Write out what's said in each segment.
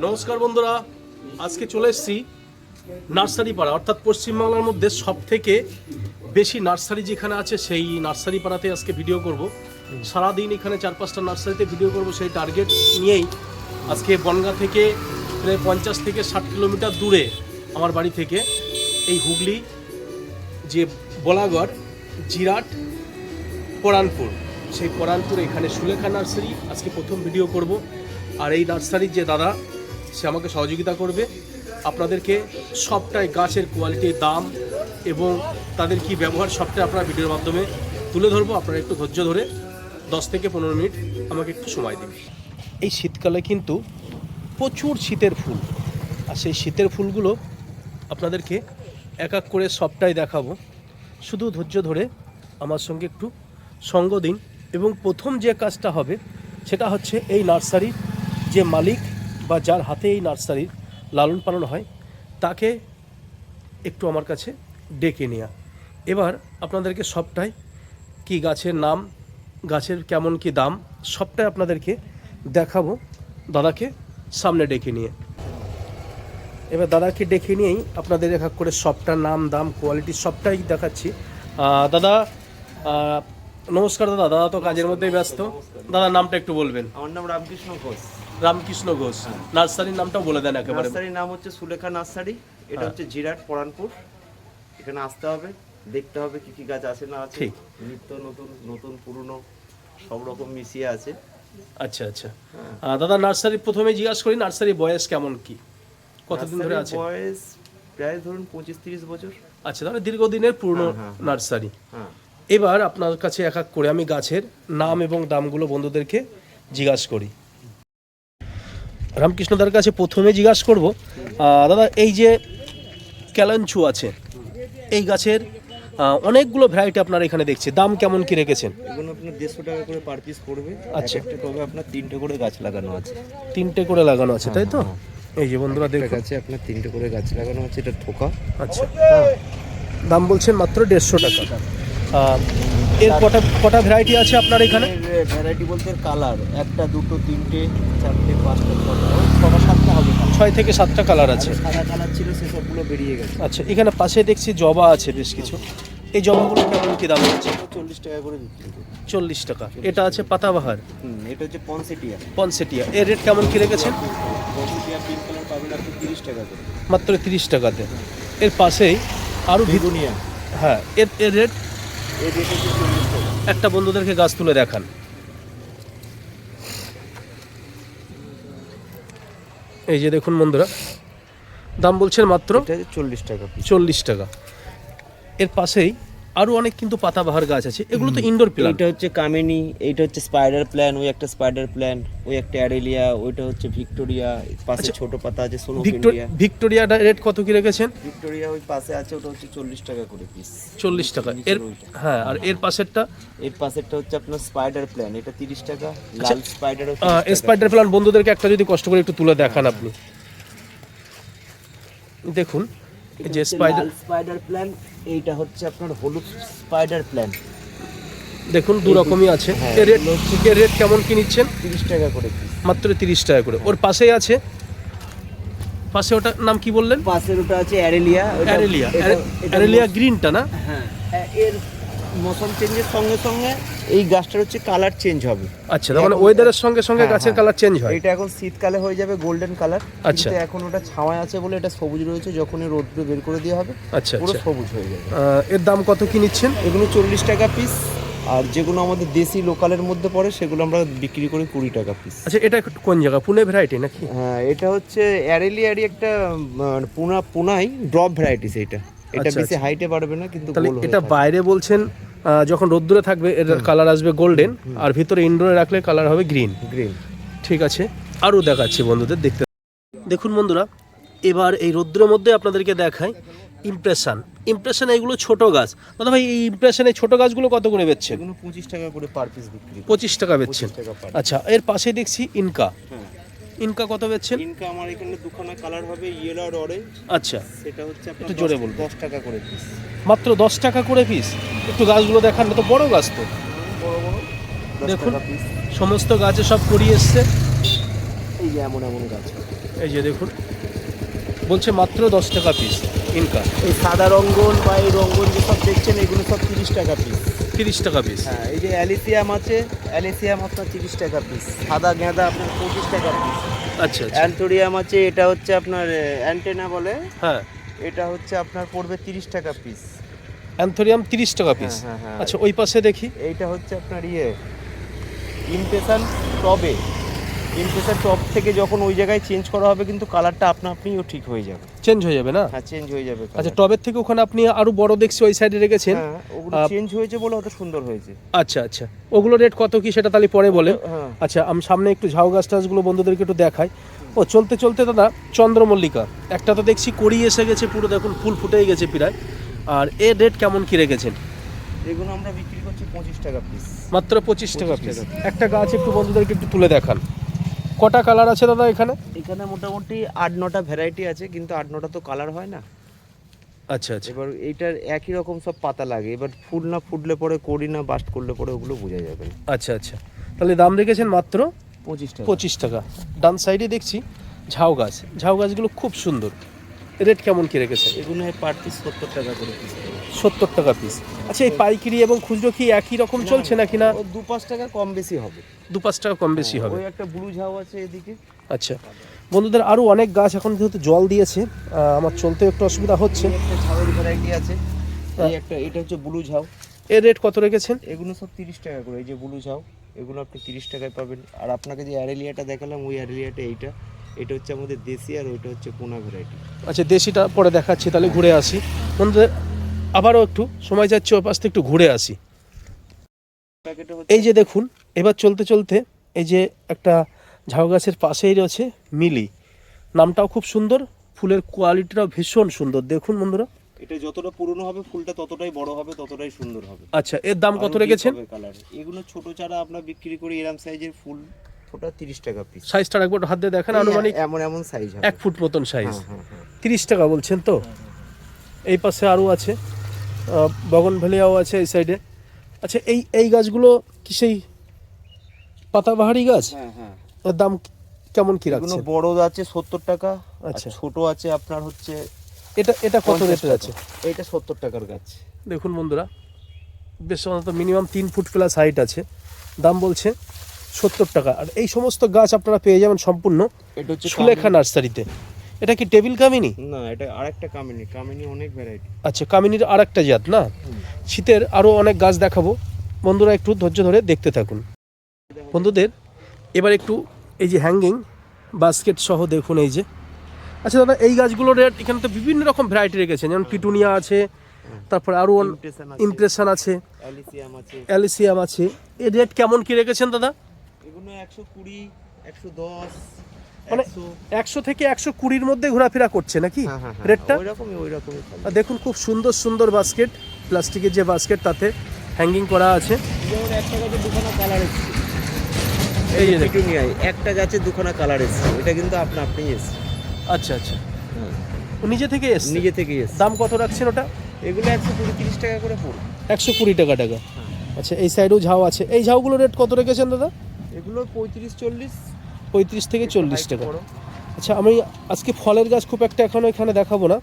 নমস্কার বন্ধুরা, আজকে চলে এসেছি নার্সারি পাড়া অর্থাৎ পশ্চিমবাংলার মধ্যে সব থেকে বেশি নার্সারি যেখানে আছে সেই নার্সারি পাড়াতে আজকে ভিডিও করব। সারাদিন এখানে চার পাঁচটা নার্সারিতে ভিডিও করব সেই টার্গেট নিয়েই। আজকে বনগা থেকে প্রায় পঞ্চাশ থেকে ষাট কিলোমিটার দূরে আমার বাড়ি থেকে এই হুগলি, যে বলাগড়, জিরাট, পরানপুর। সেই পরানপুর এখানে সুলেখা নার্সারি আজকে প্রথম ভিডিও করব। আর এই নার্সারির যে দাদা সে আমাকে সহযোগিতা করবে। আপনাদেরকে সবটাই গাছের কোয়ালিটি দাম এবং তাদের কি ব্যবহার সবটাই আপনারা ভিডিওর মাধ্যমে তুলে ধরবো। আপনারা একটু ধৈর্য ধরে দশ থেকে পনেরো মিনিট আমাকে একটু সময় দিন। এই শীতকালে কিন্তু প্রচুর শীতের ফুল। আর সেই শীতের ফুলগুলো আপনাদেরকে এক এক করে সবটাই দেখাবো। শুধু ধৈর্য ধরে আমার সঙ্গে একটু সঙ্গ দিন। এবং প্রথম যে কাজটা হবে, সেটা হচ্ছে এই নার্সারির যে মালিক বা যার হাতে এই নার্সারির লালন পালন হয়, তাকে একটু আমার কাছে ডেকে নেওয়া এবার আপনাদেরকে সবটাই কি গাছের নাম, গাছের কেমন কি দাম, সবটাই আপনাদেরকে দেখাবো দাদাকে সামনে ডেকে নিয়ে। এবার দাদাকে ডেকে নিয়েই আপনাদের এক করে সবটার নাম, দাম কোয়ালিটি সবটাই দেখাচ্ছি। দাদা নমস্কার দাদা দাদা তো কাজের মধ্যেই ব্যস্ত। দাদার নামটা একটু বলবেন। আমার নাম রামকৃষ্ণ ঘোষ। রামকৃষ্ণ ঘোষ। নার্সারির নামটাও বলে দেন একেবারে। নার্সারির নাম হচ্ছে সুলেখা নার্সারি। এটা হ্যাঁ। হচ্ছে জিরাট পরানপুর। এখানে আসতে হবে দেখতে হবে কি কি গাছ আছে না আছে। নিত্য নতুন নতুন পুরনো সব রকম মিশিয়ে আছে। আচ্ছা আচ্ছা। আহ, দাদা নার্সারি প্রথমে জিজ্ঞাসা করি নার্সারি বয়স কেমন কি? কতদিন ধরে আছে? বয়স প্রায় ধরুন পঁচিশ তিরিশ বছর। আচ্ছা তাহলে দীর্ঘদিনের পুরনো হ্যাঁ, হ্যাঁ, হ্যাঁ। নার্সারি। হ্যাঁ। এবার আপনার কাছে এক এক করে আমি গাছের নাম এবং দামগুলো বন্ধুদেরকে জিজ্ঞাসা করি। রামকৃষ্ণদার কাছে প্রথমে জিজ্ঞাসা করব দাদা এই যে ক্যালাঞ্চু আছে এই গাছের অনেকগুলো ভ্যারাইটি আপনারা এখানে দেখছি। দাম কেমন কি রেখেছেন? এগুলো আপনার দেড়শো টাকা করে পার পিস পড়বে। আচ্ছা। একটা টবে আপনার তিনটে করে গাছ লাগানো আছে। তিনটে করে লাগানো আছে তাই তো? এই যে বন্ধুরা দেখুন। গাছে আপনার তিনটে করে গাছ লাগানো আছে এটা থোকা আচ্ছা। দাম বলছেন মাত্র দেড়শো টাকা। এর কটা কটা ভ্যারাইটি আছে আপনার এখানে? ভ্যারাইটি বলতে কালার একটা দুটো তিনটে চারটে পাঁচটা ছটা সাতটা হবে ছয় থেকে সাতটা কালার আছে। সাদা কালার ছিল সেসবগুলো বেরিয়ে গেছে। আচ্ছা এখানে পাশে দেখছি জবা আছে বেশ কিছু। এই জবাগুলো কেমন কি দাম হচ্ছে? চল্লিশ টাকা করে বিক্রি চল্লিশ টাকা। এটা আছে পাতাবাহার? হুম এটা হচ্ছে পনসেটিয়া। পনসেটিয়া। এর রেট কেমন কি রেখেছেন পনসেটিয়া পিঙ্ক কালার পাবেন আপনি তিরিশ টাকা করে। মাত্র তিরিশ টাকাতে। এর পাশেই আরও ভিতর বেগুনিয়া। হ্যাঁ এর এর রেট একটা বন্ধুদেরকে গাছ তুলে দেখান। এই যে দেখুন বন্ধুরা দাম বলছেন মাত্র চল্লিশ টাকা চল্লিশ টাকা। এর পাশেই আরও অনেক কিন্তু পাতাবাহার গাছ আছে। এগুলো তো ইনডোর প্ল্যান্ট এটা হচ্ছে কামিনী এটা হচ্ছে স্পাইডার প্ল্যান ওই একটা স্পাইডার প্ল্যান ওই একটা অ্যারেলিয়া ওইটা হচ্ছে ভিক্টোরিয়া পাশে আচ্ছা। ছোট পাতা আছে সোলো ভিক্টোরিয়া ভিক্টোরিয়াটা রেট কত কি রেখেছেন? ভিক্টোরিয়া ওই পাশে আছে ওটা হচ্ছে চল্লিশ টাকা করে পিস চল্লিশ টাকা। এর হ্যাঁ আর এর পাশেরটা? এর পাশেরটা হচ্ছে আপনার স্পাইডার প্ল্যান এটা তিরিশ টাকা। আচ্ছা। লাল স্পাইডার স্পাইডার প্ল্যান বন্ধুদেরকে একটা যদি কষ্ট করে একটু তুলে দেখান আপনি। দেখুন। যে স্পাইডার স্পাইডার প্ল্যান এইটা হচ্ছে আপনার হলুদ স্পাইডার প্ল্যান দেখুন দু রকমই আছে। হ্যাঁ, এর রেট এর রেট কেমন কি নিচ্ছেন? তিরিশ টাকা করে মাত্র তিরিশ টাকা করে। ওর পাশেই আছে। পাশে ওটার নাম কি বললেন? পাশের ওটা আছে অ্যারেলিয়া। অ্যারেলিয়া। অ্যারেলিয়া গ্রিনটা না? হ্যাঁ এর মৌসুম চেঞ্জের সঙ্গে সঙ্গে এই গাছটার হচ্ছে কালার চেঞ্জ হবে। আচ্ছা মানে ওয়েদারের সঙ্গে সঙ্গে হ্যাঁ, গাছের হ্যাঁ। কালার চেঞ্জ হয়। এটা এখন শীতকালে হয়ে যাবে গোল্ডেন কালার আচ্ছা। এখন ওটা ছাওয়ায় আছে বলে এটা সবুজ রয়েছে যখন এই রোদ্রে বের করে দেওয়া হবে আচ্ছা পুরো আচ্ছা। সবুজ হয়ে যাবে। এর দাম কত কি নিচ্ছেন? এগুলো চল্লিশ টাকা পিস আর যেগুলো আমাদের দেশি লোকালের মধ্যে পড়ে সেগুলো আমরা বিক্রি করি কুড়ি টাকা পিস আচ্ছা এটা একটু কোন জায়গা? পুনে ভ্যারাইটি নাকি? হ্যাঁ এটা হচ্ছে অ্যারেলিয়ারই একটা মানে পুনা পুনাই ড্রপ ভ্যারাইটিস এটা এটা আচ্ছা, বেশি আচ্ছা। হাইটে বাড়বে না কিন্তু তাহলে এটা বাইরে বলছেন যখন রোদ্দুরে থাকবে এর কালার আসবে গোল্ডেন আর ভিতরে ইনডোরে রাখলে কালার হবে গ্রিন গ্রিন ঠিক আছে আরও দেখাচ্ছি বন্ধুদের দেখতে দেখুন বন্ধুরা এবার এই রৌদ্রের মধ্যে আপনাদেরকে দেখাই ইমপ্রেশন ইমপ্রেশন এগুলো ছোট গাছ। দাদা ভাই এই ইমপ্রেশন ছোট গাছগুলো কত করে বেচছেন? পঁচিশ টাকা করে পার পিস বিক্রি। পঁচিশ টাকা বেচছেন। আচ্ছা এর পাশে দেখছি ইনকা। হ্যাঁ। ইনকা কত বেচছেন? ইনকা আমার এখানে দুখানা কালার হবে ইয়েলো আর অরেঞ্জ আচ্ছা। সেটা হচ্ছে একটু জোরে বলবেন। দশ টাকা করে পিস মাত্র দশ টাকা করে পিস একটু গাছগুলো দেখান তো বড় গাছ তো। বড় বড়। দেখুন। পিস সমস্ত গাছে সব করিয়ে এসছে। এই যে এমন এমন গাছ। এই যে দেখুন বলছে মাত্র দশ টাকা পিস ইনকা। এই সাদা রঙ্গন বা এই রঙ্গন যে সব দেখছেন এগুলো সব তিরিশ টাকা পিস তিরিশ টাকা পিস হ্যাঁ এই যে অ্যালিসিয়াম আছে অ্যালিসিয়াম আপনার তিরিশ টাকা পিস সাদা গাঁদা আপনার পঁচিশ টাকা পিস আচ্ছা আচ্ছা। অ্যান্টোরিয়াম আছে এটা হচ্ছে আপনার অ্যান্টেনা বলে। হ্যাঁ। এটা হচ্ছে আপনার পড়বে তিরিশ টাকা পিস অ্যান্থোরিয়াম তিরিশ টাকা পিস হ্যাঁ, হ্যাঁ, হ্যাঁ। আচ্ছা ওই পাশে দেখি। এইটা হচ্ছে আপনার ইয়ে। ইমপেশন টবে। ইমপ্রেশন টপ থেকে যখন ওই জায়গায় চেঞ্জ করা হবে কিন্তু কালারটা আপনা আপনিও ঠিক হয়ে যাবে। চেঞ্জ হয়ে যাবে না? হ্যাঁ চেঞ্জ হয়ে যাবে আচ্ছা টবের থেকে ওখানে আপনি আরও বড় দেখছি ওই সাইডে রেখেছেন। হ্যাঁ ওগুলো চেঞ্জ হয়েছে বলে অত সুন্দর হয়েছে। আচ্ছা আচ্ছা। ওগুলো রেট কত কি সেটা তাহলে পরে বলেন। হ্যাঁ। আচ্ছা আমি সামনে একটু ঝাউ গাছ টাছগুলো বন্ধুদেরকে একটু দেখাই। ও চলতে চলতে দাদা চন্দ্রমল্লিকা। একটা তো দেখছি কড়ি এসে গেছে পুরো দেখুন ফুল ফুটেই গেছে প্রায়। আর এর রেট কেমন কি রেখেছেন? এগুলো আমরা বিক্রি করছি পঁচিশ টাকা পিস মাত্র পঁচিশ টাকা 25 পিস একটা গাছ একটু বন্ধুদেরকে একটু তুলে দেখান। কটা কালার আছে দাদা এখানে? এখানে মোটামুটি আট নটা ভ্যারাইটি আছে কিন্তু আট নটা তো কালার হয় না। আচ্ছা আচ্ছা। এবার এইটার একই রকম সব পাতা লাগে। এবার ফুল না ফুটলে পরে করি না বাস্ট করলে পরে ওগুলো বোঝা যাবে আচ্ছা আচ্ছা। তাহলে দাম রেখেছেন মাত্র পঁচিশ টাকা। পঁচিশ টাকা। ডান সাইডে দেখছি ঝাউ গাছ। ঝাউ গাছগুলো খুব সুন্দর। রেট কেমন কি রেখেছে? এগুলো পার পিস সত্তর টাকা করে পিস সত্তর টাকা পিস আচ্ছা এই পাইকারি এবং খুচরো কি একই রকম চলছে নাকি না? দু পাঁচ টাকা কম বেশি হবে। দু পাঁচ টাকা কম বেশি হবে। ওই একটা ব্লু ঝাউ আছে এদিকে। আচ্ছা। বন্ধুদের আরও অনেক গাছ এখন যেহেতু জল দিয়েছে আমার চলতে একটু অসুবিধা হচ্ছে। একটা ঝাউয়ের ভ্যারাইটি আছে। এই একটা এটা হচ্ছে ব্লু ঝাউ। এর রেট কত রেখেছেন? এগুলো সব তিরিশ টাকা করে এই যে ব্লু ঝাউ। এগুলো আপনি তিরিশ টাকায় পাবেন। আর আপনাকে যে অ্যারেলিয়াটা দেখালাম ওই অ্যারেলিয়াটা এইটা। এটা হচ্ছে আমাদের দেশি আর ওইটা হচ্ছে পোনা ভ্যারাইটি আচ্ছা দেশিটা পরে দেখাচ্ছি তাহলে ঘুরে আসি। বন্ধুদের আবারও একটু সময় যাচ্ছে ওই পাশ থেকে একটু ঘুরে আসি। এই যে দেখুন এবার চলতে চলতে এই যে একটা ঝাউ গাছের পাশেই রয়েছে মিলি। নামটাও খুব সুন্দর ফুলের কোয়ালিটিটাও ভীষণ সুন্দর। দেখুন বন্ধুরা। এটা যতটা পুরনো হবে ফুলটা ততটাই বড় হবে ততটাই সুন্দর হবে। আচ্ছা এর দাম কত রেখেছেন। এগুলো ছোট চারা আমরা বিক্রি করি এরম সাইজের ফুল ওটা তিরিশ টাকা পিস সাইজটা একবার হাত দিয়ে দেখেন আনুমানিক এমন এমন সাইজ এক ফুট মতন সাইজ হ্যাঁ, হ্যাঁ, হ্যাঁ। তিরিশ টাকা বলছেন তো? এই পাশে আরও আছে বগন ভেলিয়াও আছে এই সাইডে আচ্ছা এই এই গাছগুলো কি সেই পাতাবাহারি গাছ? এর দাম কেমন কি এগুলো রাখছে বড় আছে সত্তর টাকা আচ্ছা। ছোট আছে আপনার হচ্ছে এটা এটা কত রেটের আছে? এইটা সত্তর টাকার গাছ। দেখুন বন্ধুরা বেশ সাধারণত মিনিমাম তিন ফুট প্লাস হাইট আছে। দাম বলছে সত্তর টাকা। আর এই সমস্ত গাছ আপনারা পেয়ে যাবেন সম্পূর্ণ এটা হচ্ছে সুলেখা নার্সারিতে। এটা কি টেবিল কামিনী। না এটা আরেকটা কামিনী। কামিনী অনেক ভ্যারাইটি আচ্ছা কামিনীর আর একটা জাত না? শীতের আরও অনেক গাছ দেখাবো। বন্ধুরা একটু ধৈর্য ধরে দেখতে থাকুন। বন্ধুদের এবার একটু এই যে হ্যাঙ্গিং বাস্কেট সহ দেখুন এই যে। আচ্ছা দাদা এই গাছগুলোর রেট এখানে তো বিভিন্ন রকম ভ্যারাইটি রেখেছেন। যেমন পিটুনিয়া আছে তারপরে আরও ইমপ্রেশন আছে। অ্যালিসিয়াম আছে। এর রেট কেমন কি রেখেছেন দাদা? এগুলো একশো কুড়ি একশো দশ মানে একশো। থেকে একশো কুড়ির মধ্যে ঘোরাফেরা করছে নাকি? হ্যাঁ, রেটটা? ওই রকমই ওই রকমই থাকবে। দেখুন খুব সুন্দর সুন্দর বাস্কেট প্লাস্টিকের যে বাস্কেট তাতে হ্যাঙ্গিং করা আছে। যেমন একটা গাছে দুখানা কালার এসছে। এই যে পিটুনিয়ায় একটা গাছে দুখানা কালার এসছে। এটা কিন্তু আপনা আপনি এসছে আচ্ছা আচ্ছা। ও নিজে থেকে এসছে? নিজে থেকেই এসছে। দাম কত রাখছেন ওটা? এগুলো একশো কুড়ি তিরিশ টাকা করে পড়বে। একশো কুড়ি টাকা টাকা। আচ্ছা এই সাইডেও ঝাউ আছে। এই ঝাউগুলোর রেট কত রেখেছেন দাদা? এগুলো পঁয়ত্রিশ চল্লিশ। পঁয়ত্রিশ থেকে চল্লিশ টাকা। আচ্ছা আমি আজকে ফলের গাছ খুব একটা এখনও এখানে দেখাবো না।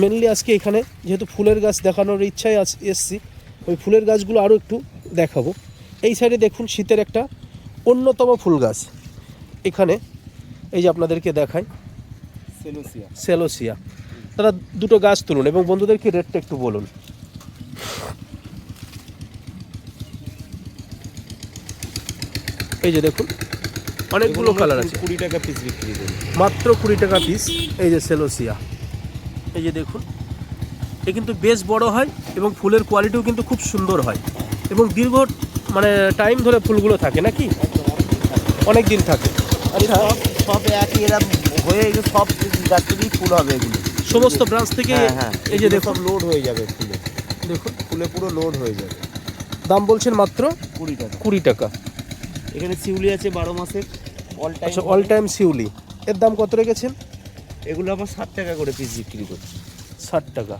মেনলি আজকে এখানে যেহেতু ফুলের গাছ দেখানোর ইচ্ছায় আজ এসছি ওই ফুলের গাছগুলো আরও একটু দেখাবো। এই সাইডে দেখুন শীতের একটা অন্যতম ফুল গাছ। এখানে এই যে আপনাদেরকে দেখাই সেলোসিয়া। সেলোসিয়া। তারা দুটো গাছ তুলুন এবং বন্ধুদেরকে রেটটা একটু বলুন। এই যে দেখুন অনেকগুলো কালার আছে। কুড়ি টাকা পিস বিক্রি করি মাত্র কুড়ি টাকা পিস এই যে সেলোসিয়া। এই যে দেখুন এ কিন্তু বেশ বড় হয় এবং ফুলের কোয়ালিটিও কিন্তু খুব সুন্দর হয়। এবং দীর্ঘ মানে টাইম ধরে ফুলগুলো থাকে নাকি? অনেক দিন থাকে। আচ্ছা সব সব একই এরম হয়ে সব গাছ থেকেই ফুল হবে এগুলো। সমস্ত ব্রাঞ্চ থেকে হ্যাঁ হ্যাঁ এই যে দেখুন। লোড হয়ে যাবে ফুলে। দেখুন। ফুলে পুরো লোড হয়ে যাবে। দাম বলছেন মাত্র কুড়ি টাকা। কুড়ি টাকা। এখানে শিউলি আছে বারো মাসের অল টাইম আচ্ছা অল টাইম শিউলি এর দাম কত রেখেছেন? এগুলো আমার ষাট টাকা করে পিস বিক্রি করছি। ষাট টাকা।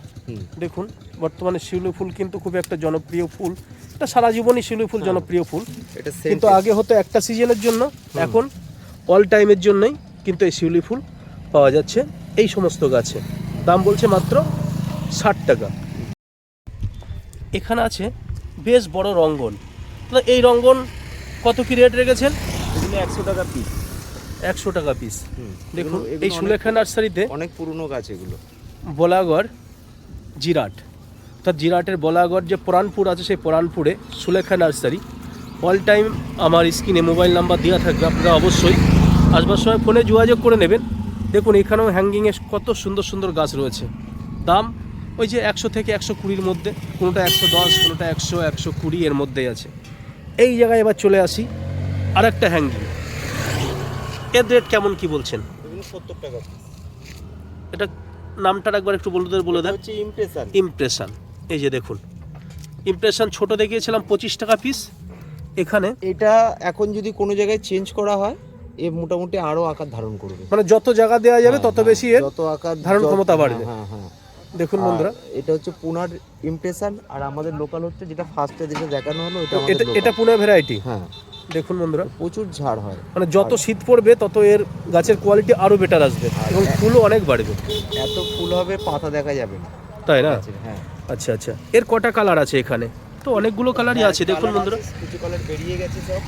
দেখুন বর্তমানে শিউলি ফুল কিন্তু খুব একটা জনপ্রিয় ফুল। এটা সারা জীবনই শিউলি ফুল জনপ্রিয় ফুল। এটা কিন্তু আগে হতো একটা সিজনের জন্য। এখন অল টাইমের জন্যই কিন্তু এই শিউলি ফুল পাওয়া যাচ্ছে এই সমস্ত গাছে। দাম বলছে মাত্র ষাট টাকা। এখানে আছে বেশ বড় রঙ্গন। এই রঙ্গন কত কি রেট রেখেছেন? এগুলো একশো টাকা পিস একশো টাকা পিস দেখুন এই সুলেখা নার্সারিতে অনেক পুরনো গাছ এগুলো। বলাগড় জিরাট। অর্থাৎ জিরাটের বলাগড় যে পরানপুর আছে সেই পরানপুরে সুলেখা নার্সারি অল টাইম আমার স্ক্রিনে মোবাইল নাম্বার দেওয়া থাকবে আপনারা অবশ্যই আসবার সময় ফোনে যোগাযোগ করে নেবেন। দেখুন এখানেও হ্যাঙ্গিংয়ে কত সুন্দর সুন্দর গাছ রয়েছে। দাম ওই যে একশো থেকে একশো কুড়ির মধ্যে কোনোটা একশো দশ কোনোটা একশো একশো কুড়ি এর মধ্যেই আছে। এই জায়গায় এবার চলে আসি। আর একটা হ্যাঙ্গিং। এর রেট কেমন কি বলছেন? সত্তর টাকা। এটা নামটার একবার একটু বন্ধুদের বলে দেন। ইমপ্রেশন ইমপ্রেশন এই যে দেখুন। ইমপ্রেশন ছোট দেখিয়েছিলাম পঁচিশ টাকা পিস এখানে এটা এখন যদি কোনো জায়গায় চেঞ্জ করা হয় এ মোটামুটি আরও আকার ধারণ করবে। মানে যত জায়গা দেওয়া যাবে তত হ্যাঁ, বেশি এর যত আকার ধারণ ক্ষমতা বাড়বে। হ্যাঁ হ্যাঁ। দেখুন বন্ধুরা। এটা হচ্ছে পুনার ইমপ্রেশন আর আমাদের লোকাল হচ্ছে যেটা ফার্স্টে যেটা দেখানো হলো এটা এটা পুনে ভ্যারাইটি হ্যাঁ। দেখুন বন্ধুরা। প্রচুর ঝাড় হয়। মানে যত শীত পড়বে তত এর গাছের কোয়ালিটি আরও বেটার আসবে এবং ফুলও অনেক বাড়বে। এত ফুল হবে পাতা দেখা যাবে না। তাই না? হ্যাঁ। আচ্ছা আচ্ছা। এর কটা কালার আছে এখানে? তো অনেকগুলো কালারই আছে দেখুন বন্ধুরা। কিছু কালার বেরিয়ে গেছে সব।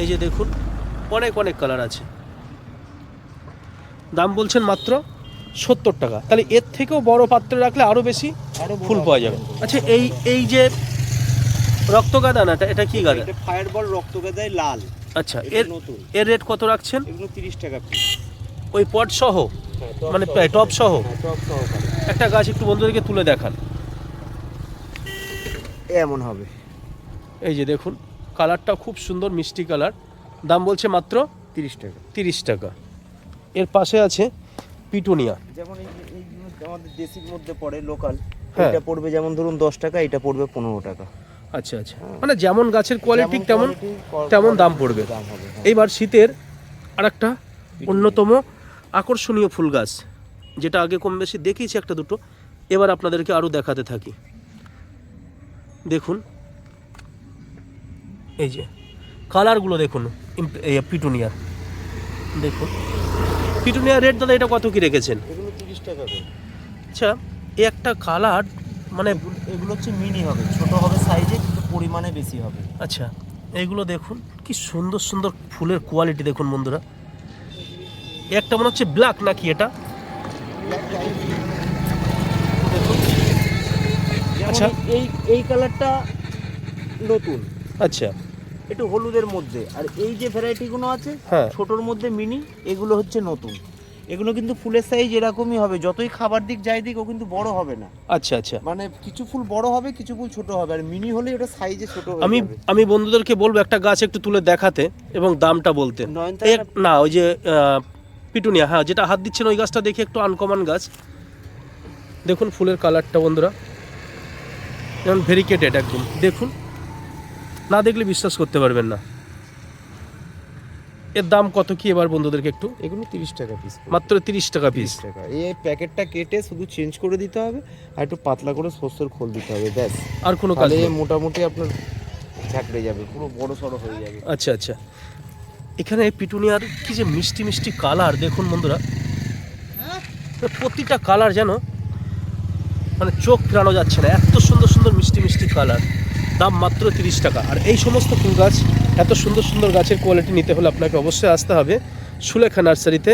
এই যে দেখুন অনেক অনেক কালার আছে। দাম বলছেন মাত্র? সত্তর টাকা। তাহলে এর থেকেও বড় পাত্রে রাখলে আরও বেশি আরও ফুল পাওয়া যাবে। আচ্ছা এই এই যে রক্তগাদা না এটা- এটা কি গাদা? এটা ফায়ার বল রক্ত গাদায় লাল। আচ্ছা এর নতুন। এর রেট কত রাখছেন? এগুলো তিরিশ টাকা পিস ওই পট সহ? মানে টপ সহ? একটা গাছ একটু বন্ধুদেরকে তুলে দেখান। এমন হবে। এই যে দেখুন কালারটা খুব সুন্দর মিষ্টি কালার। দাম বলছে মাত্র তিরিশ টাকা। তিরিশ টাকা। এর পাশে আছে পিটুনিয়া। যেমন এই আমাদের দেশির মধ্যে পড়ে লোকাল হ্যাঁ। এটা পড়বে যেমন ধরুন দশ টাকা এটা পড়বে পনেরো টাকা। আচ্ছা আচ্ছা। মানে যেমন গাছের কোয়ালিটি তেমন তেমন দাম পড়বে। হ্যাঁ। এইবার শীতের আরেকটা অন্যতম আকর্ষণীয় ফুল গাছ যেটা আগে কম বেশি দেখিয়েছি একটা দুটো এবার আপনাদেরকে আরও দেখাতে থাকি। দেখুন। এই যে কালারগুলো দেখুন এই পিটুনিয়ার। দেখুন। পিটুনিয়ার রেড দাদা এটা কত কি রেখেছেন? এগুলো তিরিশ টাকা করে। আচ্ছা এই একটা কালার মানে এগুলো- হচ্ছে মিনি হবে ছোট হবে সাইজে কিন্তু পরিমাণে বেশি হবে। আচ্ছা এগুলো দেখুন কি সুন্দর সুন্দর ফুলের কোয়ালিটি দেখুন বন্ধুরা। একটা মনে হচ্ছে ব্ল্যাক নাকি এটা। আচ্ছা। এই এই কালারটা নতুন। আচ্ছা। একটু হলুদের মধ্যে। আর এই যে ভ্যারাইটিগুলো আছে হ্যাঁ। ছোটোর মধ্যে মিনি এগুলো হচ্ছে নতুন। এগুলো কিন্তু ফুলের সাইজ এরকমই হবে যতই খাবার দিক যাই দিক ও কিন্তু বড় হবে না। আচ্ছা আচ্ছা। মানে কিছু ফুল বড় হবে কিছু ফুল ছোট হবে আর মিনি হলে ওটা সাইজে ছোট হয়ে আমি আমি বন্ধুদেরকে বলব একটা গাছ একটু তুলে দেখাতে এবং দামটা বলতে। না ওই যে পিটুনিয়া হ্যাঁ যেটা হাত দিচ্ছেন ওই গাছটা দেখি একটু আনকমন গাছ। দেখুন ফুলের কালারটা বন্ধুরা। যেমন ভেরিকেটেড একদম। দেখুন। না দেখলে বিশ্বাস করতে পারবেন না। এর দাম কত কি এবার বন্ধুদেরকে একটু? এগুলো তিরিশ টাকা পিস মাত্র তিরিশ টাকা পিস টাকা। এই প্যাকেটটা কেটে শুধু চেঞ্জ করে দিতে হবে আর একটু পাতলা করে শস্যের খোল দিতে হবে ব্যাস। আর কোনো কাজ। মোটামুটি আপনার ঝাঁকড়ে যাবে পুরো বড় সড়ো হয়ে যাবে। আচ্ছা আচ্ছা। এখানে পিটুনিয়ার কি যে মিষ্টি মিষ্টি কালার দেখুন বন্ধুরা। প্রতিটা কালার যেন মানে চোখ ফেরানো যাচ্ছে না। এত সুন্দর সুন্দর মিষ্টি মিষ্টি কালার। দাম মাত্র তিরিশ টাকা। আর এই সমস্ত ফুল গাছ, এত সুন্দর সুন্দর গাছের কোয়ালিটি নিতে হলে আপনাকে অবশ্যই আসতে হবে সুলেখা নার্সারিতে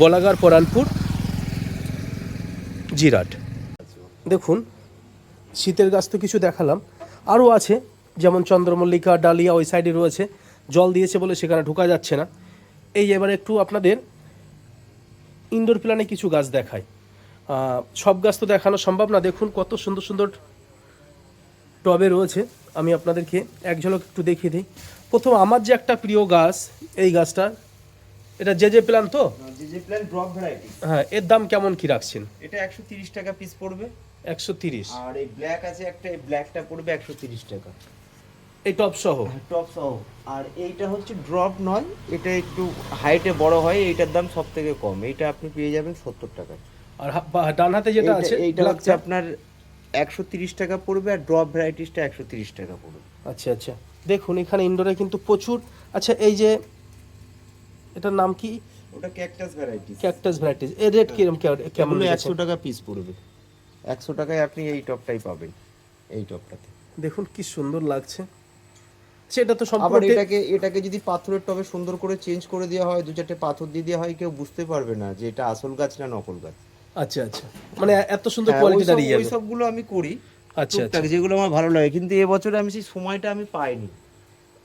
বলাগার পরানপুর, জিরাট। দেখুন, শীতের গাছ তো কিছু দেখালাম। আরও আছে, যেমন চন্দ্রমল্লিকা, ডালিয়া ওই সাইডে রয়েছে। জল দিয়েছে বলে সেখানে ঢোকা যাচ্ছে না। এই এবারে একটু আপনাদের ইনডোর প্ল্যানে কিছু গাছ দেখায় সব গাছ তো দেখানো সম্ভব না। দেখুন কত সুন্দর সুন্দর টবে রয়েছে আমি আপনাদেরকে এক ঝলক একটু দেখিয়ে দিই। প্রথম আমার যে একটা প্রিয় গাছ এই গাছটা এটা যে যে প্ল্যান তো? যে যে প্ল্যান ড্রপ ভ্যারাইটি। হ্যাঁ এর দাম কেমন কি রাখছেন? এটা একশো তিরিশ টাকা পিস পড়বে। একশো তিরিশ। আর এই ব্ল্যাক আছে একটা এই ব্ল্যাকটা পড়বে একশো তিরিশ টাকা। এই টপ সহ? টপ সহ। আর এইটা হচ্ছে ড্রপ নয় এটা একটু হাইটে বড় হয় এইটার দাম সব থেকে কম। এইটা আপনি পেয়ে যাবেন সত্তর টাকায়। আর ডান হাতে যেটা আছে এইটা হচ্ছে আপনার একশো তিরিশ টাকা পড়বে আর ড্রপ ভ্যারাইটিসটা একশো তিরিশ টাকা পড়বে। আচ্ছা আচ্ছা। দেখুন এখানে ইনডোরে কিন্তু প্রচুর। আচ্ছা এই যে এটার নাম কি? ওটা ক্যাকটাস ভ্যারাইটি ক্যাকটাস ভ্যারাইটিস এর রেট কীরকম কেমন একশো টাকা পিস পড়বে। একশো টাকায় আপনি এই টপটাই পাবেন এই টপটাতে। দেখুন কি সুন্দর লাগছে। সেটা তো আবার সম্পূর্ণ এটাকে এটাকে যদি পাথরের টবে সুন্দর করে চেঞ্জ করে দেওয়া হয় দু চারটে পাথর দিয়ে দেওয়া হয় কেউ বুঝতে পারবে না যে এটা আসল গাছ না নকল গাছ। আচ্ছা আচ্ছা। মানে এত সুন্দর হ্যাঁ, কোয়ালিটি ওইসব- দাঁড়িয়ে যাবে। ওইসবগুলো আমি করি। আচ্ছা আচ্ছা। টুকটাক যেগুলো আমার ভালো লাগে। কিন্তু এবছরে আমি সেই সময়টা আমি পাইনি।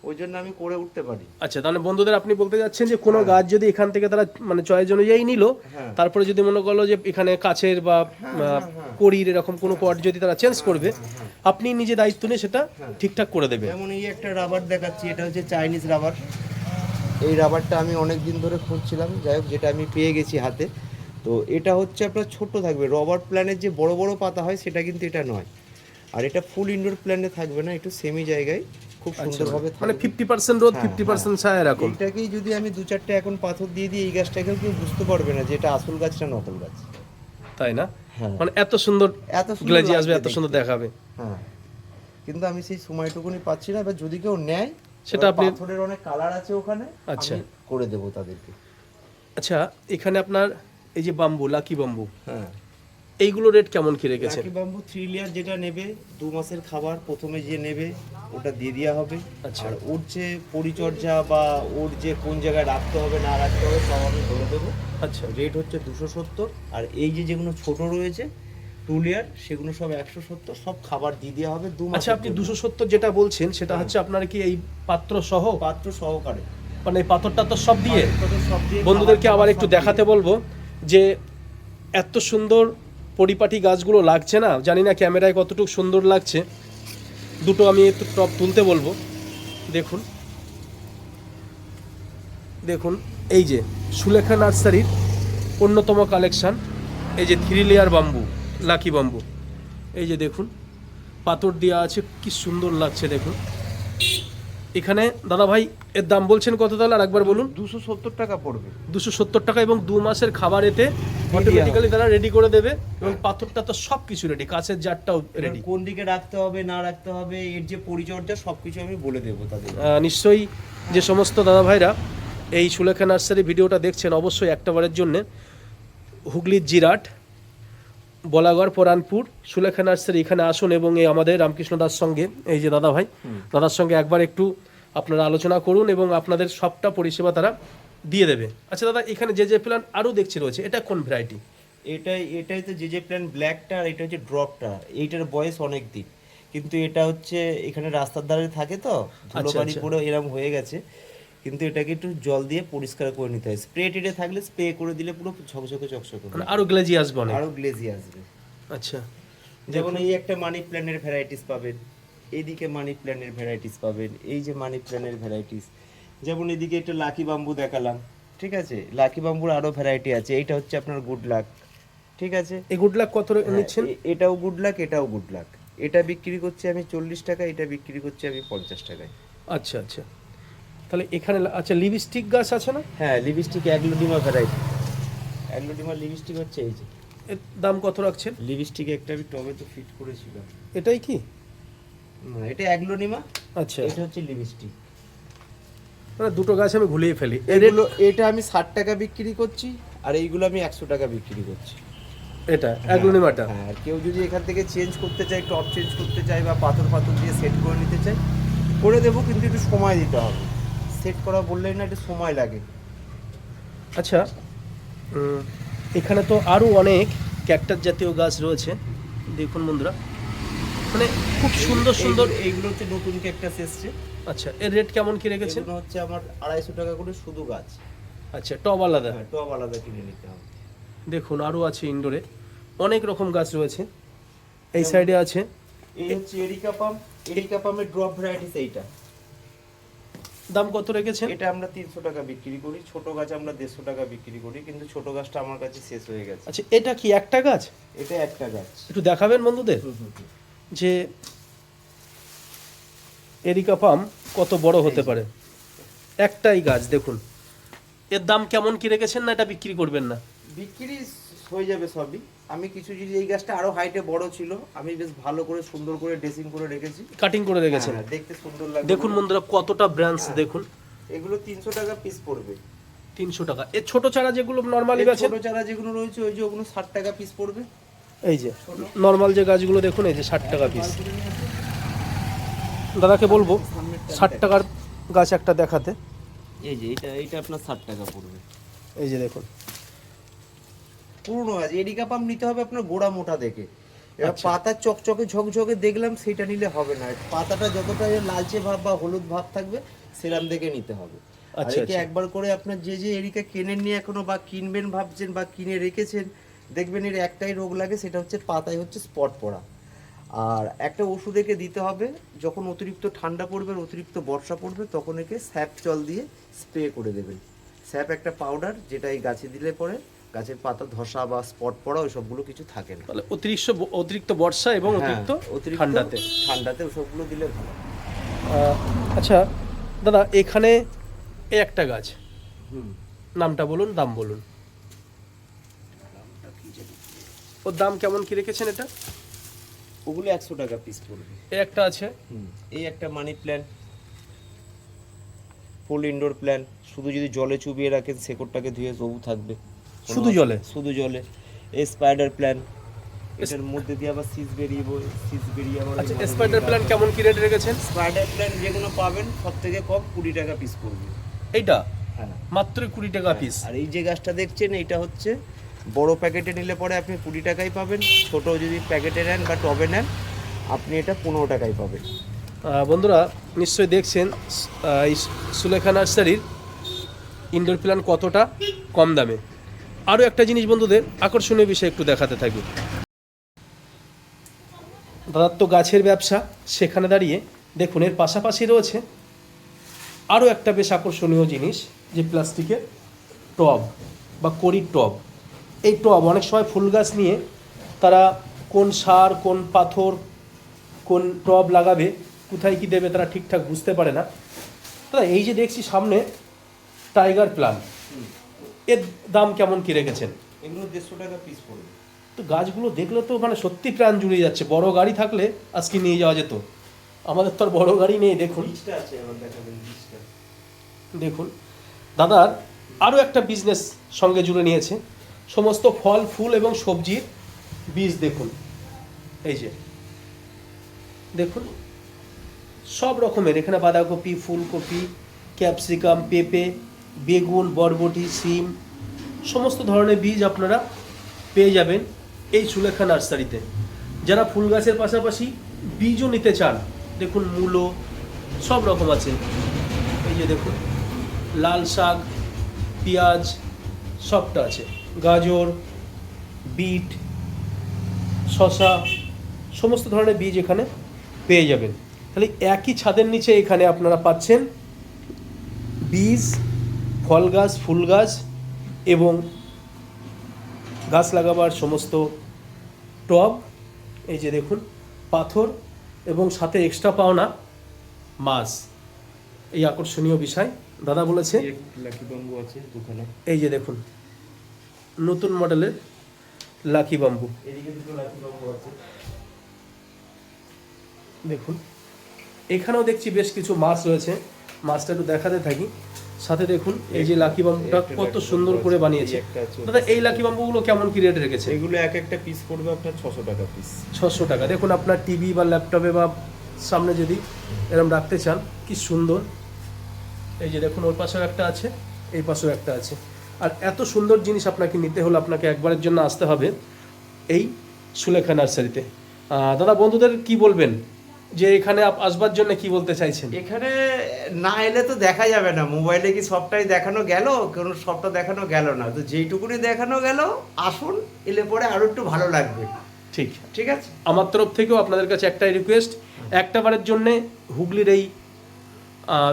ওই জন্য আমি করে উঠতে পারি। আচ্ছা তাহলে বন্ধুদের আপনি বলতে যাচ্ছেন যে কোনো গাছ যদি এখান থেকে তারা মানে চয়েস অনুযায়ী নিল হ্যাঁ। তারপরে যদি মনে করল যে এখানে কাছের বা কড়ির এরকম কোনো পট যদি তারা চেঞ্জ করবে আপনি নিজে দায়িত্ব নিয়ে সেটা ঠিকঠাক করে দেবে যেমন এই একটা রাবার দেখাচ্ছি এটা হচ্ছে চাইনিজ রাবার এই রাবারটা আমি অনেক দিন ধরে খুঁজছিলাম। যাই হোক যেটা আমি পেয়ে গেছি হাতে। তো এটা হচ্ছে আপনার ছোট থাকবে। রবার প্ল্যানের যে বড় বড় পাতা হয় সেটা কিন্তু এটা নয়। আর এটা ফুল ইনডোর প্ল্যানে থাকবে না একটু সেমি জায়গায় খুব সুন্দরভাবে মানে ফিফটি পার্সেন্ট রোদ হ্যাঁ, ফিফটি পার্সেন্ট ছায়া এরকম। এইটাকেই যদি আমি দু চারটে এখন পাথর দিয়ে দিই এই গাছটাকেও কেউ বুঝতে পারবে না যে এটা আসল গাছ না নকল গাছ। তাই না? হ্যাঁ। মানে এত সুন্দর এত গ্লেজি আসবে এত সুন্দর দেখাবে। হ্যাঁ। কিন্তু আমি সেই সময়টুকুনি পাচ্ছি না এবার যদি কেউ নেয় সেটা আপনি- পাথরের অনেক কালার আছে ওখানে আচ্ছা। করে দেবো তাদেরকে। আচ্ছা এখানে আপনার এই যে বাম্বু লাকি বাম্বু হ্যাঁ। এইগুলো রেট কেমন কি রেখেছেন? লাকি বাম্বু থ্রি লেয়ার যেটা নেবে দু মাসের খাবার প্রথমে যে নেবে ওটা দিয়ে দেওয়া হবে। আচ্ছা। আর ওর যে পরিচর্যা বা ওর যে কোন জায়গায় রাখতে হবে না রাখতে হবে সব আমি বলে দেবো। আচ্ছা। রেট হচ্ছে দুশো সত্তর। আর এই যে যেগুলো ছোট রয়েছে টু লেয়ার সেগুলো সব একশো সত্তর সব খাবার দিয়ে দেওয়া হবে দু মাস আচ্ছা আপনি দুশো সত্তর যেটা বলছেন সেটা হচ্ছে আপনার কি এই পাত্র সহ? পাত্র সহকারে। মানে পাথরটা তো সব দিয়ে। পাত্র সব দিয়ে বন্ধুদেরকে আবার একটু দেখাতে বলব। যে এত সুন্দর পরিপাটি গাছগুলো লাগছে না, জানি না ক্যামেরায় কতটুকু সুন্দর লাগছে। দুটো আমি একটু টপ তুলতে বলব। দেখুন। দেখুন, এই যে সুলেখা নার্সারির অন্যতম কালেকশান এই যে three layer bamboo lucky bamboo এই যে দেখুন, পাথর দেওয়া আছে, কি সুন্দর লাগছে দেখুন। এখানে দাদা ভাই এর দাম বলছেন কত তাহলে? আর একবার বলুন। দুশো সত্তর টাকা পড়বে। দুশো সত্তর টাকা এবং দু মাসের খাবার এতে অটোমেটিক্যালি তারা রেডি করে দেবে এবং পাথরটা তো সব কিছু রেডি কাছের জারটাও রেডি কোন দিকে রাখতে হবে না রাখতে হবে এর যে পরিচর্যা সব কিছু আমি বলে দেবো তাদের। নিশ্চয়ই যে সমস্ত দাদা ভাইরা এই সুলেখা নার্সারি ভিডিওটা দেখছেন অবশ্যই একটা বারের জন্য হুগলির জিরাট বলাগড় পরানপুর সুলেখা নার্সারি এখানে আসুন এবং এই আমাদের রামকৃষ্ণ দাস সঙ্গে এই যে দাদা ভাই দাদার সঙ্গে একবার একটু আপনারা আলোচনা করুন এবং আপনাদের সবটা পরিষেবা তারা দিয়ে দেবে। আচ্ছা দাদা এখানে যে যে প্ল্যান আরও দেখছি রয়েছে এটা কোন ভ্যারাইটি এটাই এটাই তো যে যে প্ল্যান ব্ল্যাকটা আর এটা হচ্ছে ড্রপটা এইটার বয়স অনেক দিন। কিন্তু এটা হচ্ছে এখানে রাস্তার ধারে থাকে তো ধুলোবাড়ি আচ্ছা। পড়ে এরকম হয়ে গেছে। কিন্তু এটাকে একটু জল দিয়ে পরিষ্কার করে নিতে হয়। স্প্রে টেটে থাকলে স্প্রে করে দিলে পুরো ঝকঝকে চকচকে মানে আরও গ্লেজি আসবে অনেক। আরও গ্লেজি আসবে। আচ্ছা। যেমন এই একটা মানি প্ল্যানের ভ্যারাইটিস পাবেন এইদিকে মানি প্ল্যানের ভ্যারাইটিস পাবেন এই যে মানি প্ল্যানের ভ্যারাইটিস যেমন এদিকে একটা লাকি বাম্বু দেখালাম ঠিক আছে? লাকি বাম্বুর আরও ভ্যারাইটি আছে এটা হচ্ছে আপনার গুড লাক ঠিক আছে? এই গুড লাক কত রে- নিচ্ছেন? এটাও গুড লাক এটাও গুড লাক এটা বিক্রি করছি আমি চল্লিশ টাকা এটা বিক্রি করছি আমি পঞ্চাশ টাকায়। আচ্ছা আচ্ছা। তাহলে এখানে আচ্ছা লিপস্টিক গাছ আছে না? হ্যাঁ lipstick aglaonema variety aglaonema lipstick হচ্ছে এই যে। এর দাম কত রাখছেন? লিপস্টিক একটা আমি টবে তো ফিট করেছিলাম। এটাই কি? না এটা অ্যাগ্লোডিমা আচ্ছা। এটা হচ্ছে লিপস্টিক মানে দুটো গাছ আমি ভুলিয়ে ফেলি। এগুলো এটা আমি ষাট টাকা বিক্রি করছি আর এইগুলো আমি একশো টাকা বিক্রি করছি। এটা অ্যাগ্লোনিমাটা হ্যাঁ আর কেউ যদি এখান থেকে চেঞ্জ করতে চায় টপ চেঞ্জ করতে চায় বা পাথর পাথর দিয়ে সেট করে নিতে চায় করে দেবো কিন্তু একটু সময় দিতে হবে। সেট করা বললেই না একটু সময় লাগে। আচ্ছা এখানে তো আরও অনেক ক্যাকটাস জাতীয় গাছ রয়েছে। দেখুন বন্ধুরা মানে খুব সুন্দর সুন্দর এইগুলো- এইগুলো হচ্ছে নতুন ক্যাকটাস এসছে। আচ্ছা এর রেট কেমন কি রেখেছেন? হচ্ছে আমার আড়াইশো টাকা করে শুধু গাছ। আচ্ছা টব আলাদা? হ্যাঁ টব আলাদা কিনে নিতে হবে। দেখুন আরও আছে ইনডোরে অনেক রকম গাছ রয়েছে। এই সাইডে আছে। এই হচ্ছে এরিকা পাম এরিকা পামের ড্রপ ভ্যারাইটিস এইটা। দাম কত রেখেছেন? এটা আমরা তিনশো টাকা বিক্রি করি ছোট গাছ আমরা দেড়শো টাকা বিক্রি করি কিন্তু ছোট গাছটা আমার কাছে শেষ হয়ে গেছে। আচ্ছা এটা কি একটা গাছ? এটা একটা গাছ। একটু দেখাবেন বন্ধুদের? যে এরিকা পাম কত বড় হতে পারে? একটাই গাছ দেখুন। এর দাম কেমন কি রেখেছেন না এটা বিক্রি করবেন না? বিক্রি হয়ে যাবে সবই। আমি কিছু যদি এই গাছটা আরও হাইটে বড় ছিল আমি বেশ ভালো করে সুন্দর করে ড্রেসিং করে রেখেছি। কাটিং করে রেখেছেন? হ্যাঁ, দেখতে সুন্দর লাগবে। দেখুন বন্ধুরা কতটা ব্রাঞ্চ দেখুন। এগুলো তিনশো টাকা পিস পড়বে। তিনশো টাকা। এর ছোট চারা যেগুলো নর্মালি গাছে ছোট চারা যেগুলো রয়েছে ওই যে ওগুলো ষাট টাকা পিস পড়বে। এই যে নর্মাল যে গাছগুলো দেখুন এই যে ষাট টাকা পিস দাদাকে বলব ষাট টাকার গাছ একটা দেখাতে। এই যে এটা এটা আপনার ষাট টাকা পড়বে। এই যে দেখুন। পুরনো আছে। এরিকা পাম্প নিতে হবে আপনার গোড়া মোটা দেখে। এবার আচ্ছা। পাতা চকচকে ঝকঝকে দেখলাম সেটা নিলে হবে না। পাতাটা যতটা লালচে ভাব বা হলুদ ভাব থাকবে সেরাম দেখে নিতে হবে। আচ্ছা, আচ্ছা। একবার করে আপনার যে যে এরিকা কেনেননি এখনও বা কিনবেন ভাবছেন বা কিনে রেখেছেন দেখবেন এর একটাই রোগ লাগে সেটা হচ্ছে পাতায় হচ্ছে স্পট পড়া। আর একটা ওষুধ একে দিতে হবে যখন অতিরিক্ত ঠান্ডা পড়বে অতিরিক্ত বর্ষা পড়বে তখন একে স্যাপ জল দিয়ে স্প্রে করে দেবেন। স্যাপ একটা পাউডার যেটা এই গাছে দিলে পরে গাছের পাতা ধসা বা স্পট পড়া ওই সবগুলো কিছু থাকে না। তাহলে অতিরিক্ত অতিরিক্ত বর্ষা এবং হ্যাঁ, অতিরিক্ত অতিরিক্ত ঠান্ডাতে। ঠান্ডাতে ওসবগুলো দিলে ভালো। আচ্ছা দাদা এখানে এই একটা গাছ। হুম। নামটা বলুন দাম বলুন। ওর দাম কেমন কি রেখেছেন এটা? ওগুলো একশো টাকা পিস পড়বে। এই একটা আছে। এই একটা money plant full indoor plant শুধু যদি জলে চুবিয়ে রাখেন শেকড়টাকে ধুয়ে তবু থাকবে। শুধু জলে? শুধু জলে। এই স্পাইডার প্ল্যান এটার মধ্যে দিয়ে আবার সিজ বেরিয়ে বই সিজ বেরিয়ে আবার আচ্ছা স্পাইডার প্ল্যান কেমন কি রেট রেখেছেন? স্পাইডার প্ল্যান যেগুলো পাবেন সব থেকে কম কুড়ি টাকা পিস পড়বে। এইটা? হ্যাঁ। মাত্র কুড়ি টাকা পিস আর এই যে গাছটা দেখছেন এটা হচ্ছে বড় প্যাকেটে নিলে পরে আপনি কুড়ি টাকাই পাবেন ছোট যদি প্যাকেটে নেন বা টবে নেন আপনি এটা পনেরো টাকায় পাবেন। বন্ধুরা নিশ্চয়ই দেখছেন এই সুলেখা নার্সারির ইনডোর প্ল্যান কতটা কম দামে? আরও একটা জিনিস বন্ধুদের আকর্ষণীয় বিষয় একটু দেখাতে থাকি। দাদার তো গাছের ব্যবসা, সেখানে দাঁড়িয়ে দেখুন এর পাশাপাশি রয়েছে আরও একটা বেশ আকর্ষণীয় জিনিস, যে প্লাস্টিকের টব বা কড়ির টব। এই টব অনেক সময় ফুল গাছ নিয়ে তারা কোন সার, কোন পাথর, কোন টব লাগাবে, কোথায় কি দেবে তারা ঠিকঠাক বুঝতে পারে না। দাদা এই যে দেখছি সামনে টাইগার প্লান এর দাম কেমন কি রেখেছেন? এগুলো দেড়শো টাকা পিস পড়বে। তো গাছগুলো দেখলে তো মানে সত্যি প্রাণ জুড়িয়ে যাচ্ছে। বড় গাড়ি থাকলে আজকে নিয়ে যাওয়া যেত। আমাদের তো আর বড় গাড়ি নেই দেখুন। দেখুন। দাদার আরও একটা বিজনেস সঙ্গে জুড়ে নিয়েছে। সমস্ত ফল ফুল এবং সবজির বীজ দেখুন। এই যে। দেখুন। সব রকমের এখানে বাঁধাকপি ফুলকপি ক্যাপসিকাম পেঁপে বেগুন, বরবটি, সিম, সমস্ত ধরনের বীজ আপনারা পেয়ে যাবেন এই সুলেখা নার্সারিতে। যারা ফুল গাছের পাশাপাশি বীজও নিতে চান, দেখুন মূলো, সব রকম আছে। এই যে দেখুন, লাল শাক, পেঁয়াজ, সবটা আছে। গাজর, বিট শশা সমস্ত ধরনের বীজ এখানে পেয়ে যাবেন। তাহলে একই ছাদের নিচে এখানে আপনারা পাচ্ছেন বীজ ফল গাছ ফুল গাছ এবং গাছ লাগাবার সমস্ত টব এই যে দেখুন পাথর এবং সাথে এক্সট্রা পাওনা মাছ। এই আকর্ষণীয় বিষয়। দাদা বলেছে লাকি বাম্বু আছে দোকানে এই যে দেখুন নতুন মডেলের লাকি বাম্বু এদিকে দুটো লাকি বাম্বু আছে। দেখুন এখানেও দেখছি বেশ কিছু মাছ রয়েছে। মাছটা একটু দেখাতে থাকি। সাথে দেখুন এই যে লাকি বাম্বুটা কত সুন্দর করে বানিয়েছে। দাদা এই লাকি বাম্বুগুলো কেমন কি রেট রেখেছে? এগুলো এক একটা পিস পড়বে আপনার ছশো টাকা পিস ছশো টাকা। দেখুন আপনার টিভি বা ল্যাপটপে বা সামনে যদি এরকম রাখতে চান কি সুন্দর। এই যে দেখুন ওর পাশেও একটা আছে এই পাশেও একটা আছে। আর এত সুন্দর জিনিস আপনাকে নিতে হলে আপনাকে একবারের জন্য আসতে হবে এই সুলেখা নার্সারিতে। দাদা বন্ধুদের কি বলবেন? যে এখানে আসবার জন্য কি বলতে চাইছেন? এখানে না এলে তো দেখা যাবে না। মোবাইলে কি সবটাই দেখানো গেল? কোনো সবটা দেখানো গেল না। তো যেইটুকুনি দেখানো গেল আসুন এলে পরে আরও একটু ভালো লাগবে। ঠিক। ঠিক আছে? আমার তরফ থেকেও আপনাদের কাছে একটাই রিকোয়েস্ট একটা বারের জন্যে হুগলির এই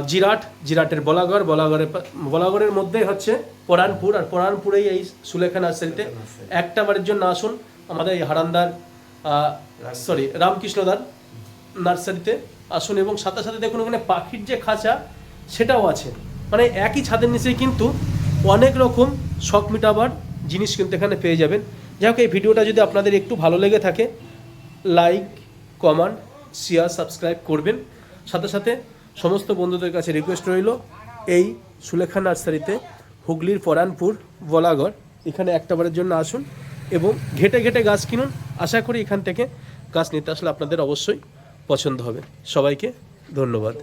জিরাট জিরাটের বলাগড় বলাগড়ের পা- বলাগড়ের মধ্যেই হচ্ছে পরানপুর আর পরানপুরেই এই সুলেখা নার্সারিতে একটা বারের জন্য আসুন। আমাদের এই হারান্দার সরি রামকৃষ্ণদার নার্সারিতে আসুন এবং সাথে সাথে দেখুন ওখানে পাখির যে খাঁচা, সেটাও আছে। মানে একই ছাদের নিচেই কিন্তু অনেক রকম শখ মিটাবার জিনিস কিন্তু এখানে পেয়ে যাবেন। যাই হোক, এই ভিডিওটা যদি আপনাদের একটু ভালো লেগে থাকে, লাইক কমেন্ট শেয়ার, সাবস্ক্রাইব করবেন। সাথে সাথে সমস্ত বন্ধুদের কাছে রিকোয়েস্ট রইল, এই সুলেখা নার্সারিতে হুগলির পরানপুর, বলাগড়, এখানে একটাবারের জন্য আসুন এবং ঘেটে ঘেটে গাছ কিনুন। আশা করি এখান থেকে গাছ নিতে আসলে আপনাদের অবশ্যই পছন্দ হবে। সবাইকে ধন্যবাদ।